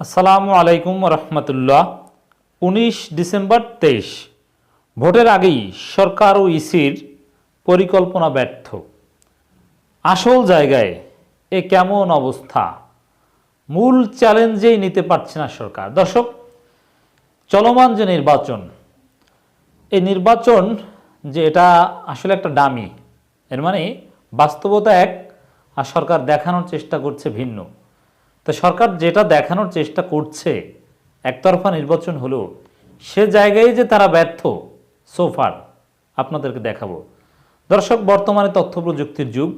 আসসালামু আলাইকুম রহমতুল্লাহ উনিশ ডিসেম্বর তেইশ। ভোটের আগেই সরকার ও ইসির পরিকল্পনা ব্যর্থ। আসল জায়গায় এ কেমন অবস্থা? মূল চ্যালেঞ্জেই নিতে পারছে না সরকার। দর্শক, চলমান যে নির্বাচন, এই নির্বাচন যে এটা আসলে একটা ডামি এর মানে বাস্তবতা এক আর সরকার দেখানোর চেষ্টা করছে ভিন্ন। তো সরকার যেটা দেখানোর চেষ্টা করছে, একতরফা নির্বাচন হলেও, সে জায়গায় যে তারা ব্যর্থ সোফার আপনাদেরকে দেখাবো। দর্শক, বর্তমানে তথ্য প্রযুক্তির যুগ।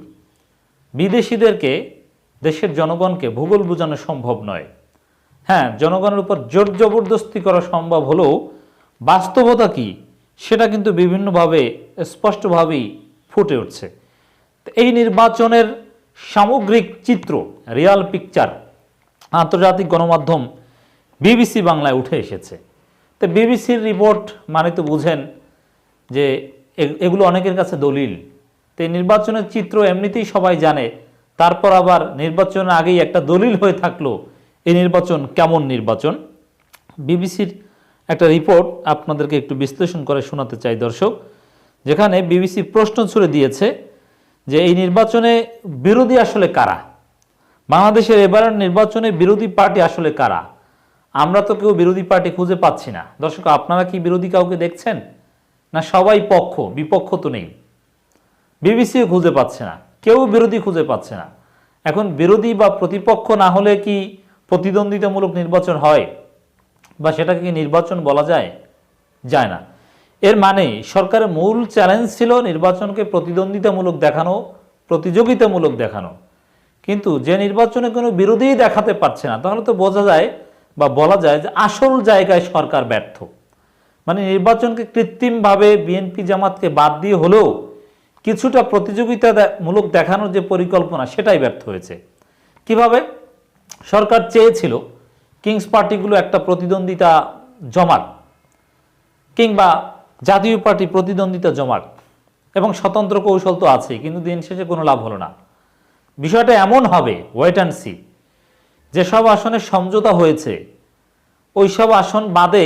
বিদেশিদেরকে, দেশের জনগণকে ভূগোল বোঝানো সম্ভব নয়। হ্যাঁ জনগণের উপর জোর জবরদস্তি করা সম্ভব হলেও, বাস্তবতা কি, সেটা কিন্তু বিভিন্নভাবে, স্পষ্টভাবেই ফুটে উঠছে। এই নির্বাচনের সামগ্রিক চিত্র রিয়াল পিকচার আন্তর্জাতিক গণমাধ্যম বিবিসি বাংলায় উঠে এসেছে। তো বিবিসির রিপোর্ট মানে তো বুঝেন যে এগুলো অনেকের কাছে দলিল। তো নির্বাচনের চিত্র এমনিতেই সবাই জানে, তারপর আবার নির্বাচনের আগেই একটা দলিল হয়ে থাকল এই নির্বাচন কেমন নির্বাচন? বিবিসির একটা রিপোর্ট আপনাদেরকে একটু বিশ্লেষণ করে শোনাতে চাই, দর্শক। যেখানে বিবিসি প্রশ্ন ছুড়ে দিয়েছে যে এই নির্বাচনে বিরোধী আসলে কারা? বাংলাদেশের এবারের নির্বাচনে বিরোধী পার্টি আসলে কারা? আমরা তো কেউ বিরোধী পার্টি খুঁজে পাচ্ছি না। দর্শক, আপনারা কি বিরোধী কাউকে দেখছেন? না সবাই পক্ষ? বিপক্ষ তো নেই। বিবিসিও খুঁজে পাচ্ছে না। কেউ বিরোধী খুঁজে পাচ্ছে না। এখন বিরোধী বা প্রতিপক্ষ না হলে কি প্রতিদ্বন্দ্বিতামূলক নির্বাচন হয় বা সেটাকে কি নির্বাচন বলা যায়? যায় না। এর মানে সরকারের মূল চ্যালেঞ্জ ছিল নির্বাচনকে প্রতিদ্বন্দ্বিতামূলক দেখানো, প্রতিযোগিতামূলক দেখানো। কিন্তু যে নির্বাচনে কোনো বিরোধী দেখাতে পারছে না, তাহলে তো বোঝা যায় বা বলা যায় যে আসল জায়গায় সরকার ব্যর্থ। মানে নির্বাচনকে কৃত্রিমভাবে বিএনপি জামাতকে বাদ দিয়ে হলেও কিছুটা প্রতিযোগিতামূলক দেখানোর যে পরিকল্পনা, সেটাই ব্যর্থ হয়েছে। কীভাবে? সরকার চেয়েছিল কিংস পার্টিগুলো একটা প্রতিদ্বন্দ্বিতা জমাক কিংবা জাতীয় পার্টি প্রতিদ্বন্দ্বিতা জমাক এবং স্বতন্ত্র কৌশল তো আছে কিন্তু দিন শেষে কোনো লাভ হলো না। বিষয়টা এমন হবে ওয়েট অ্যান্ড সি যেসব আসনে সমঝোতা হয়েছে, ওই সব আসন বাদে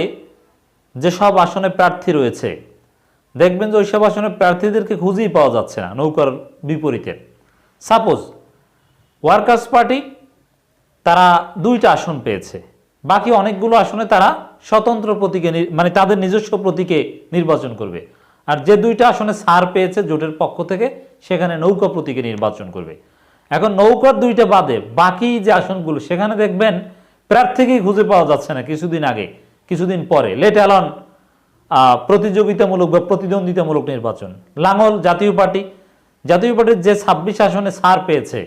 যেসব আসনে প্রার্থী রয়েছে, দেখবেন যে ওইসব আসনে প্রার্থীদেরকে খুঁজেই পাওয়া যাচ্ছে না নৌকার বিপরীতে। সাপোজ ওয়ার্কার্স পার্টি তারা দুইটা আসন পেয়েছে, বাকি অনেকগুলো আসনে তারা স্বতন্ত্র প্রতীকে মানে তাদের নিজস্ব প্রতীকে নির্বাচন করবে, আর যে দুইটা আসনে সার পেয়েছে জোটের পক্ষ থেকে, সেখানে নৌকা প্রতীকে নির্বাচন করবে। এখন নৌকার দুইটা বাদে বাকি যে আসনগুলো, সেখানে দেখবেন প্রার্থীকেই খুঁজে পাওয়া যাচ্ছে না কিছুদিন আগে, কিছুদিন পরে। লেট অ্যালন প্রতিযোগিতামূলক বা প্রতিদ্বন্দ্বিতামূলক নির্বাচন। লাঙ্গল জাতীয় পার্টি, জাতীয় পার্টির যে ছাব্বিশ আসনে সার পেয়েছে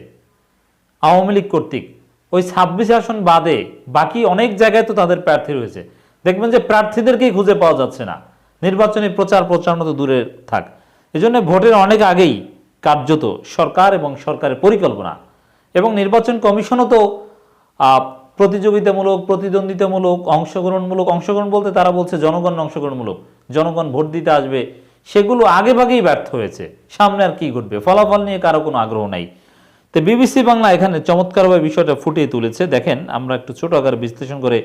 আওয়ামী লীগ কর্তৃক, ওই ছাব্বিশ আসন বাদে বাকি অনেক জায়গায় তো তাদের প্রার্থী রয়েছে। দেখবেন যে প্রার্থীদেরকেই খুঁজে পাওয়া যাচ্ছে না। নির্বাচনী প্রচার প্রচারণা তো দূরে থাক। এজন্য ভোটের অনেক আগেই কার্যত সরকার এবং সরকারের পরিকল্পনা। এবং নির্বাচন কমিশনও তো প্রতিযোগিতামূলক, প্রতিদ্বন্দ্বিতামূলক, অংশগ্রহণমূলক, অংশগ্রহণ বলতে তারা বলছে জনগণ অংশগ্রহণমূলক, জনগণ ভোট দিতে আসবে, সেগুলো আগে ভাগেই ব্যর্থ হয়েছে। সামনে আর কি ঘটবে? ফলাফল নিয়ে কারও কোনো আগ্রহ নাই। তো বিবিসি বাংলা এখানে চমৎকারভাবে বিষয়টা ফুটিয়ে তুলেছে। দেখেন, আমরা একটু ছোট আকারে বিশ্লেষণ করে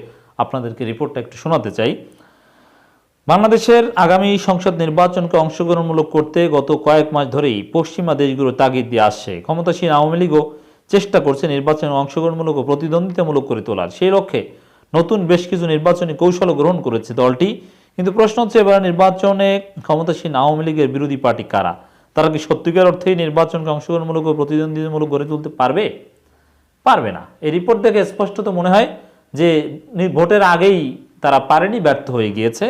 আপনাদেরকে রিপোর্টটা একটু শোনাতে চাই। বাংলাদেশের আগামী সংসদ নির্বাচনকে অংশগ্রহণমূলক করতে গত কয়েক মাস ধরেই পশ্চিমা দেশগুলো তাগিদ দিয়ে আসছে। ক্ষমতাসীন আওয়ামী লীগও চেষ্টা করছে নির্বাচনে অংশগ্রহণমূলক ও প্রতিদ্বন্দ্বিতামূলক করে তোলার। সেই লক্ষ্যে নতুন বেশ কিছু নির্বাচনী কৌশল গ্রহণ করেছে দলটি। কিন্তু প্রশ্ন হচ্ছে, এবার নির্বাচনে ক্ষমতাসীন আওয়ামী লীগের বিরোধী পার্টি কারা? তারা কি সত্যিকার অর্থেই নির্বাচনকে অংশগ্রহণমূলক ও প্রতিদ্বন্দ্বিতামূলক গড়ে তুলতে পারবে? পারবে না। এই রিপোর্ট দেখে স্পষ্টত মনে হয় যে ভোটের আগেই তারা পারেনি, ব্যর্থ হয়ে গিয়েছে।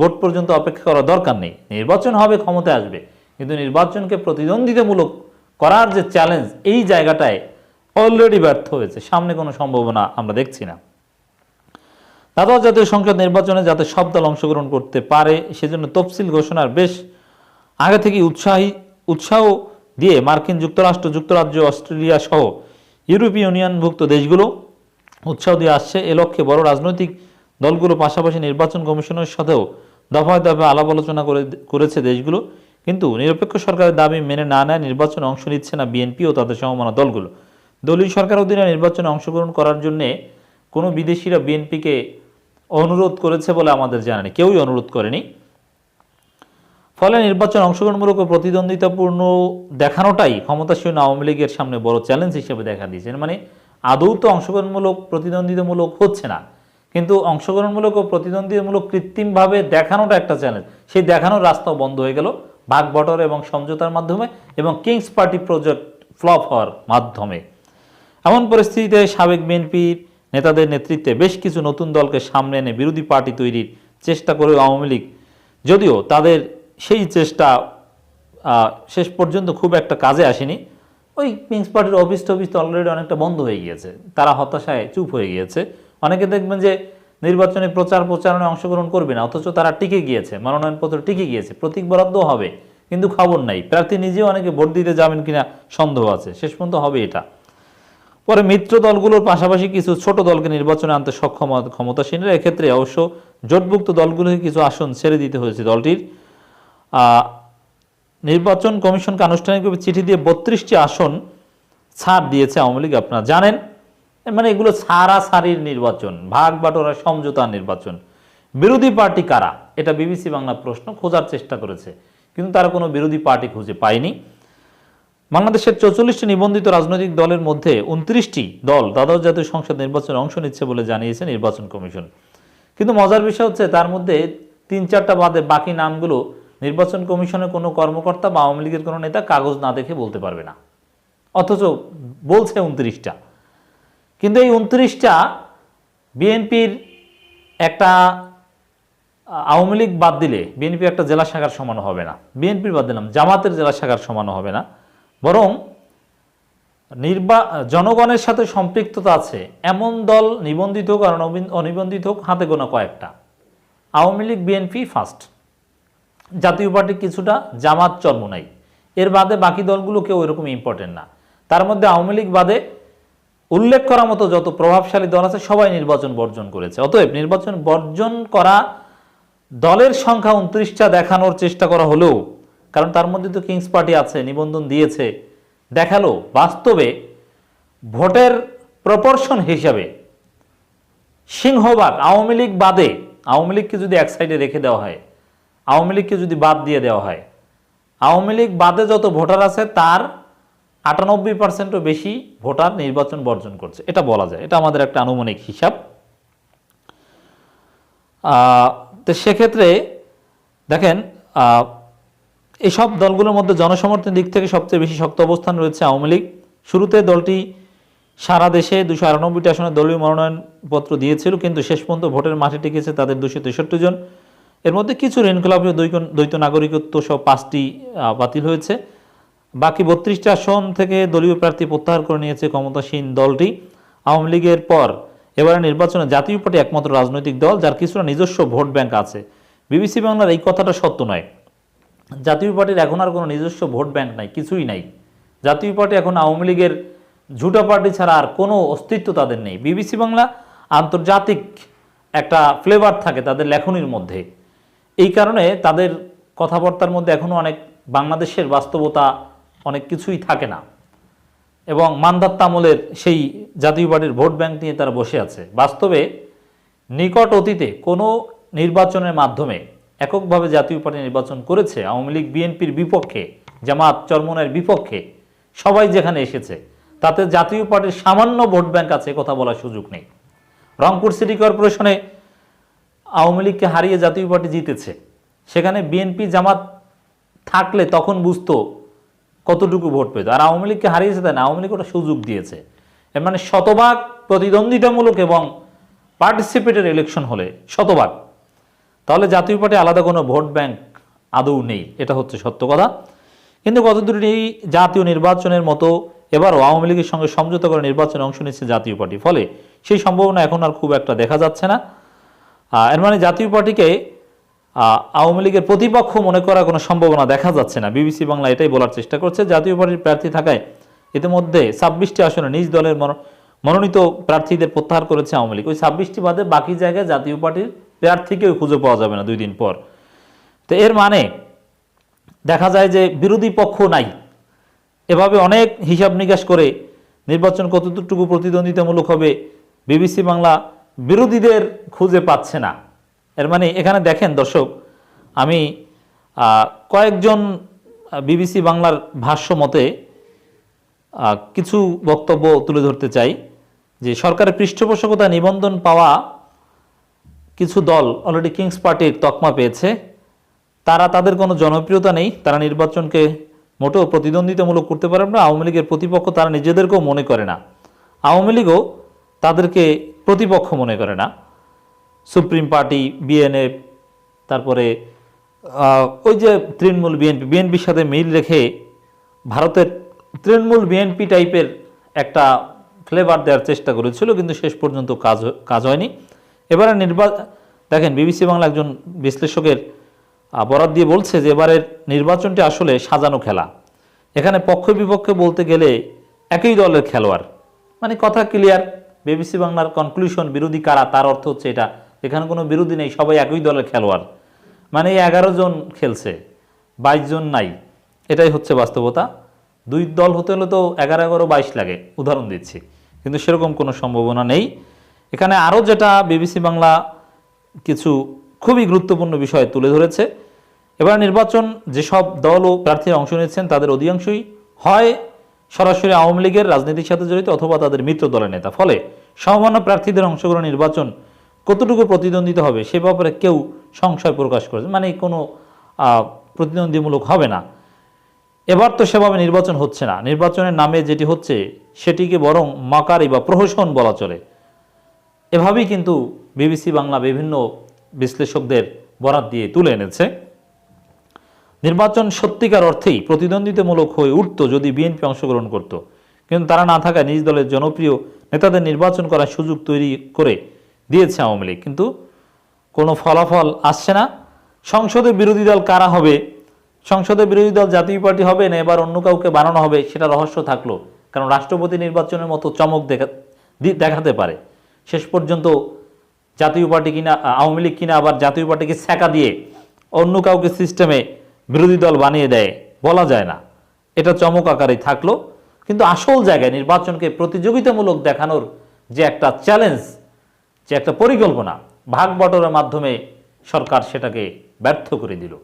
ভোট পর্যন্ত অপেক্ষা করা দরকার নেই। নির্বাচন হবে, ক্ষমতায় আসবে। কিন্তু নির্বাচনকে প্রতিদ্বন্দ্বিতামূলক করার যে চ্যালেঞ্জ এই জায়গাটায় অলরেডি ব্যর্থ হয়েছে। সামনে কোনো সম্ভাবনা আমরা দেখছি না। দ্বাদশ জাতীয় সংসদ নির্বাচনে যাতে সব দল অংশগ্রহণ করতে পারে, সেজন্য তফসিল ঘোষণার বেশ আগে থেকে উৎসাহী, উৎসাহ দিয়ে মার্কিন যুক্তরাষ্ট্র, যুক্তরাজ্য, অস্ট্রেলিয়া সহ ইউরোপীয় ইউনিয়নভুক্ত দেশগুলো উৎসাহ দিয়ে আসছে। এ লক্ষ্যে বড় রাজনৈতিক দলগুলো পাশাপাশি নির্বাচন কমিশনের সাথেও দফায় দফায় আলাপ আলোচনা করে করেছে দেশগুলো, কিন্তু নিরপেক্ষ সরকারের দাবি মেনে না নেয় নির্বাচনে অংশ নিচ্ছে না বিএনপি ও তাদের সমমানা দলগুলো। দলীয় সরকার অধীনে নির্বাচনে অংশগ্রহণ করার জন্যে কোনো বিদেশিরা বিএনপিকে অনুরোধ করেছে বলে আমাদের জানা নেই। কেউই অনুরোধ করেনি। ফলে নির্বাচন অংশগ্রহণমূলক ও প্রতিদ্বন্দ্বিতাপূর্ণ দেখানোটাই ক্ষমতাসীন আওয়ামী লীগের সামনে বড় চ্যালেঞ্জ হিসেবে দেখা দিয়েছে। মানে আদৌ তো অংশগ্রহণমূলক, প্রতিদ্বন্দ্বিতামূলক হচ্ছে না। কিন্তু অংশগ্রহণমূলক ও প্রতিদ্বন্দ্বিতামূলক কৃত্রিমভাবে দেখানোটা একটা চ্যালেঞ্জ সেই দেখানোর রাস্তাও বন্ধ হয়ে গেল। ভাগ বটর এবং সমঝোতার মাধ্যমে এবং কিংস পার্টি প্রজেক্ট ফ্লপ হওয়ার মাধ্যমে। এমন পরিস্থিতিতে সাবেক বিএনপির নেতাদের নেতৃত্বে বেশ কিছু নতুন দলকে সামনে এনে বিরোধী পার্টি তৈরির চেষ্টা করে আওয়ামী লীগ। যদিও তাদের সেই চেষ্টা শেষ পর্যন্ত খুব একটা কাজে আসেনি। ওই কিংস পার্টির অফিস টফিস অলরেডি অনেকটা বন্ধ হয়ে গিয়েছে। তারা হতাশায় চুপ হয়ে গিয়েছে। অনেকে দেখবেন যে নির্বাচনে প্রচার প্রচারণে অংশগ্রহণ করবে না, অথচ তারা টিকে গিয়েছে, মনোনয়নপত্র টিকে গিয়েছে, প্রতীক বরাদ্দ হবে, কিন্তু খবর নাই। প্রার্থী নিজেও অনেকে ভোট দিতে যাবেন কিনা সন্দেহ আছে, শেষ পর্যন্ত হবে এটা। পরে মিত্র দলগুলোর পাশাপাশি কিছু ছোট দলকে নির্বাচনে আনতে সক্ষম ক্ষমতাসীনরা, এক্ষেত্রে অবশ্য জোটভুক্ত দলগুলোকে কিছু আসন ছেড়ে দিতে হয়েছে দলটির। নির্বাচন কমিশনকে আনুষ্ঠানিকভাবে চিঠি দিয়ে বত্রিশটি আসন ছাড় দিয়েছে আওয়ামী লীগ, আপনারা জানেন। মানে এগুলো সারা সারির নির্বাচন, ভাগ বাটোরা সমঝোতা নির্বাচন। বিরোধী পার্টি কারা? এটা বিবিসি বাংলা প্রশ্ন, খোঁজার চেষ্টা করেছে, কিন্তু তারা কোনো বিরোধী পার্টি খুঁজে পায়নি। বাংলাদেশের চৌচল্লিশটি নিবন্ধিত রাজনৈতিক দলের মধ্যে উনত্রিশটি দল দ্বাদশ জাতীয় সংসদ নির্বাচনে অংশ নিচ্ছে বলে জানিয়েছে নির্বাচন কমিশন। কিন্তু মজার বিষয় হচ্ছে, তার মধ্যে তিন চারটা বাদে বাকি নামগুলো নির্বাচন কমিশনের কোনো কর্মকর্তা বা আওয়ামী লীগের কোনো নেতা কাগজ না দেখে বলতে পারবে না। অথচ বলছে উনত্রিশটা। কিন্তু এই উনত্রিশটা বিএনপির একটা আওয়ামী লীগ বাদ দিলে বিএনপি একটা জেলা শাখার সমানও হবে না। বিএনপির বাদ দিলাম, জামাতের জেলা শাখার সমানও হবে না। বরং নির্বা, জনগণের সাথে সম্পৃক্ততা আছে, এমন দল নিবন্ধিত হোক আর অনবি- অনিবন্ধিত হোক, হাতে গোনা কয়েকটা। Awami League, BNP first Jatiya Party কিছুটা জামাত চর্ম নাই। এর বাদে বাকি দলগুলো কেউ এরকম ইম্পর্টেন্ট না। তার মধ্যে আওয়ামী লীগ বাদে উল্লেখ করার মতো যত প্রভাবশালী দল আছে, সবাই নির্বাচন বর্জন করেছে। অতএব নির্বাচন বর্জন করা, দলের সংখ্যা উনত্রিশটা দেখানোর চেষ্টা করা হলেও, কারণ তার মধ্যে তো কিংস পার্টি আছে, নিবন্ধন দিয়েছে, দেখাল, বাস্তবে ভোটের প্রপোর্শন হিসাবে সিংহভাগ আওয়ামী লীগ বাদে, আওয়ামী লীগকে যদি এক সাইডে রেখে দেওয়া হয়, আওয়ামী লীগকে যদি বাদ দিয়ে দেওয়া হয়, আওয়ামী লীগ বাদে যত ভোটার আছে, তার আটানব্বই পার্সেন্টও বেশি ভোটার নির্বাচন বর্জন করছে। এটা বলা যায়। এটা আমাদের একটা আনুমানিক হিসাব। তো সেক্ষেত্রে দেখেন আহ, এইসব দলগুলোর মধ্যে জনসমর্থনের দিক থেকে সবচেয়ে বেশি শক্ত অবস্থান রয়েছে আওয়ামী লীগ। শুরুতে দলটি সারা দেশে দুশো আটানব্বইটি আসনে দলীয় মনোনয়নপত্র দিয়েছিল কিন্তু শেষ পর্যন্ত ভোটের মাঠে টিকেছে তাদের দুশো তেষট্টি জন। এর মধ্যে কিছু দ্বৈক- দ্বৈত নাগরিকত্ব সহ পাঁচটি বাতিল হয়েছে। বাকি বত্রিশটা আসন থেকে দলীয় প্রার্থী প্রত্যাহার করে নিয়েছে ক্ষমতাসীন দলটি। আওয়ামী লীগের পর এবারে নির্বাচনে জাতীয় পার্টি একমাত্র রাজনৈতিক দল, যার কিছুটা নিজস্ব ভোট ব্যাংক আছে। বিবিসি বাংলার এই কথাটা সত্য নয়। জাতীয় পার্টির এখন আর কোনো নিজস্ব ভোট ব্যাংক নাই, কিছুই নাই। জাতীয় পার্টি এখন আওয়ামী লীগের ঝুটা পার্টি ছাড়া আর কোনো অস্তিত্ব তাদের নেই। বিবিসি বাংলা আন্তর্জাতিক একটা ফ্লেভার থাকে তাদের লেখনির মধ্যে। এই কারণে তাদের কথাবার্তার মধ্যে এখনও অনেক বাংলাদেশের বাস্তবতা অনেক কিছুই থাকে না। এবং মান্ধাত্তা আমলের সেই জাতীয় পার্টির ভোট ব্যাংক নিয়ে তারা বসে আছে। বাস্তবে নিকট অতীতে কোনো নির্বাচনের মাধ্যমে এককভাবে জাতীয় পার্টি নির্বাচন করেছে, আওয়ামী লীগ, বিএনপির বিপক্ষে, জামাত, চরমনের বিপক্ষে, সবাই যেখানে এসেছে, তাতে জাতীয় পার্টির সামান্য ভোট ব্যাংক আছে কথা বলার সুযোগ নেই। রংপুর সিটি কর্পোরেশনে আওয়ামী লীগকে হারিয়ে জাতীয় পার্টি জিতেছে। সেখানে বিএনপি, জামাত থাকলে তখন বুঝতো কতটুকু ভোট পেত আর আওয়ামী লীগকে হারিয়েছে তাই না? আওয়ামী লীগ ওটা সুযোগ দিয়েছে। এর মানে শতভাগ প্রতিদ্বন্দ্বিতামূলক এবং পার্টিসিপেটের ইলেকশন হলে শতভাগ। তাহলে জাতীয় পার্টি আলাদা কোনো ভোট ব্যাংক আদৌ নেই। এটা হচ্ছে সত্য কথা। কিন্তু কতদূর এই জাতীয় নির্বাচনের মতো এবারও আওয়ামী লীগের সঙ্গে সমঝোতা করে নির্বাচনে অংশ নিচ্ছে জাতীয় পার্টি। ফলে সেই সম্ভাবনা এখন আর খুব একটা দেখা যাচ্ছে না। এর মানে জাতীয় পার্টিকে আওয়ামী লীগের প্রতিপক্ষ মনে করার কোনো সম্ভাবনা দেখা যাচ্ছে না। বিবিসি বাংলা এটাই বলার চেষ্টা করছে। জাতীয় পার্টির প্রার্থী থাকায় ইতিমধ্যে ছাব্বিশটি আসনে নিজ দলের মনো- মনোনীত প্রার্থীদের প্রত্যাহার করেছে আওয়ামী লীগ। ওই ছাব্বিশটি বাদে বাকি জায়গায় জাতীয় পার্টির প্রার্থীকেও খুঁজে পাওয়া যাবে না দুই দিন পর। তো এর মানে দেখা যায় যে বিরোধী পক্ষ নাই। এভাবে অনেক হিসাব নিকাশ করে নির্বাচন কতটুকু প্রতিদ্বন্দ্বিতামূলক হবে বিবিসি বাংলা বিরোধীদের খুঁজে পাচ্ছে না। এর মানে এখানে দেখেন দর্শক, আমি কয়েকজন বিবিসি বাংলার ভাষ্য মতে কিছু বক্তব্য তুলে ধরতে চাই যে সরকারের পৃষ্ঠপোষকতা নিবন্ধন পাওয়া কিছু দল অলরেডি কিংস পার্টির তকমা পেয়েছে। তারা তাদের কোনো জনপ্রিয়তা নেই, তারা নির্বাচনকে মোটেও প্রতিদ্বন্দ্বিতামূলক করতে পারে না, আওয়ামী লীগের প্রতিপক্ষ তারা নিজেদেরকেও মনে করে না। আওয়ামী লীগও তাদেরকে প্রতিপক্ষ মনে করে না। সুপ্রিম পার্টি বিএনএফ তারপরে ওই যে তৃণমূল বিএনপি বিএনপির সাথে মিল রেখে ভারতের তৃণমূল বিএনপি টাইপের একটা ফ্লেভার দেওয়ার চেষ্টা করেছিল, কিন্তু শেষ পর্যন্ত কাজ কাজ হয়নি। এবারে নির্বা, দেখেন বিবিসি বাংলা একজন বিশ্লেষকের বরাত দিয়ে বলছে যে এবারের নির্বাচনটি আসলে সাজানো খেলা। এখানে পক্ষ বিপক্ষে বলতে গেলে একই দলের খেলোয়াড়। মানে কথা ক্লিয়ার বিবিসি বাংলার কনক্লুশন বিরোধী কারা, তার অর্থ হচ্ছে এটা এখানে কোনো বিরোধী নেই, সবাই একই দলের খেলোয়াড়। মানে এগারো জন খেলছে, বাইশ জন নাই। এটাই হচ্ছে বাস্তবতা। দুই দল হতে হলে তো এগারো এগারো বাইশ লাগে, উদাহরণ দিচ্ছি। কিন্তু সেরকম কোনো সম্ভাবনা নেই। এখানে আরও যেটা বিবিসি বাংলা কিছু খুবই গুরুত্বপূর্ণ বিষয় তুলে ধরেছে, এবার নির্বাচন যেসব দল ও প্রার্থীরা অংশ নিচ্ছেন তাদের অধিকাংশই হয় সরাসরি আওয়ামী লীগের রাজনীতির সাথে জড়িত অথবা তাদের মিত্র দলের নেতা। ফলে সমমান্য প্রার্থীদের অংশগ্রহণ নির্বাচন কতটুকু প্রতিদ্বন্দ্বিতা হবে সে ব্যাপারে কেউ সংশয় প্রকাশ করেছে। মানে কোনো প্রতিদ্বন্দ্বীমূলক হবে না। এবার তো সেভাবে নির্বাচন হচ্ছে না। নির্বাচনের নামে যেটি হচ্ছে, সেটিকে বরং মাকারি বা প্রহসন বলা চলে। এভাবেই কিন্তু বিবিসি বাংলা বিভিন্ন বিশ্লেষকদের বরাত দিয়ে তুলে এনেছে। নির্বাচন সত্যিকার অর্থেই প্রতিদ্বন্দ্বিতামূলক হয়ে উঠত যদি বিএনপি অংশগ্রহণ করত। কিন্তু তারা না থাকায় নিজ দলের জনপ্রিয় নেতাদের নির্বাচন করার সুযোগ তৈরি করে দিয়েছে আওয়ামী লীগ। কিন্তু কোনো ফলাফল আসছে না। সংসদে বিরোধী দল কারা হবে? সংসদে বিরোধী দল জাতীয় পার্টি হবে না এবার অন্য কাউকে বানানো হবে? সেটা রহস্য থাকল। কারণ রাষ্ট্রপতি নির্বাচনের মতো চমক দেখা দেখাতে পারে। শেষ পর্যন্ত জাতীয় পার্টি কিনা আওয়ামী লীগ কিনা আবার জাতীয় পার্টিকে ছ্যাঁকা দিয়ে অন্য কাউকে সিস্টেমে বিরোধী দল বানিয়ে দেয় বলা যায় না। এটা চমক আকারে থাকল। কিন্তু আসল জায়গায় নির্বাচনকে প্রতিযোগিতামূলক দেখানোর যে একটা চ্যালেঞ্জ যে একটা পরিকল্পনা ভাগ বটরের মাধ্যমে সরকার সেটাকে ব্যর্থ করে দিল।